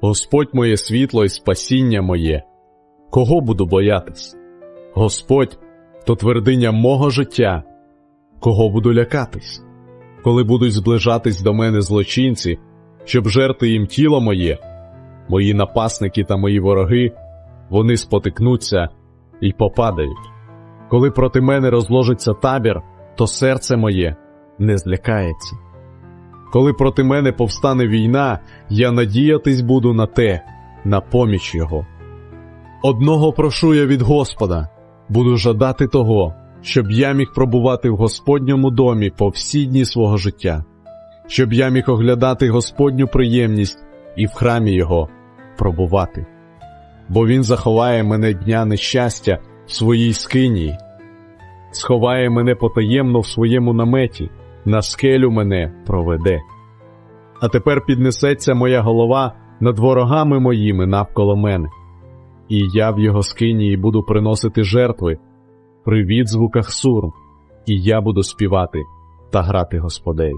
Господь моє світло і спасіння моє. Кого буду боятись? Господь то твердиня мого життя. Кого буду лякатись? Коли будуть зближатись до мене злочинці, щоб жерти їм тіло моє, мої напасники та мої вороги, вони спотикнуться і попадають. Коли проти мене розложиться табір, то серце моє не злякається. Коли проти мене повстане війна, я надіятись буду на те, на поміч Його. Одного прошу я від Господа, буду жадати того, щоб я міг пробувати в Господньому домі по всі дні свого життя, щоб я міг оглядати Господню приємність і в храмі Його пробувати. Бо Він заховає мене дня нещастя в своїй скинії, сховає мене потаємно в своєму наметі, на скелю мене проведе. А тепер піднесеться моя голова над ворогами моїми навколо мене, і я в його скинії буду приносити жертви при відзвуках сурм, і я буду співати та грати Господеві.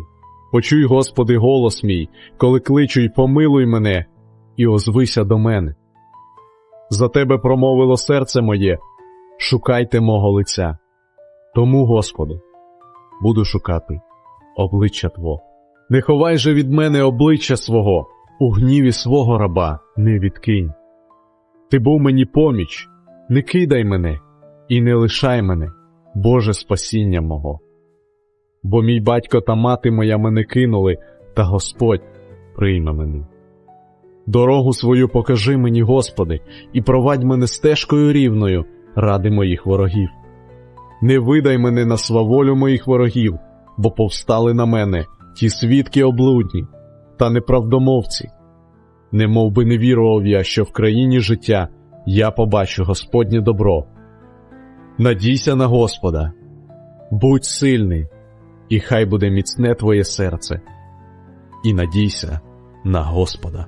Почуй, Господи, голос мій, коли кличу й помилуй мене, і озвися до мене. За тебе промовило серце моє, шукайте мого лиця. Тому, Господи, буду шукати обличчя Твого. Не ховай же від мене обличчя свого, у гніві свого раба не відкинь. Ти був мені поміч, не кидай мене і не лишай мене, Боже спасіння мого. Бо мій батько та мати моя мене кинули, та Господь прийме мене. Дорогу свою покажи мені, Господи, і провадь мене стежкою рівною ради моїх ворогів. Не видай мене на сваволю моїх ворогів, бо повстали на мене ті свідки облудні та неправдомовці. Не мов би не вірував я, що в країні життя я побачу Господнє добро. Надійся на Господа, будь сильний, і хай буде міцне твоє серце, і надійся на Господа.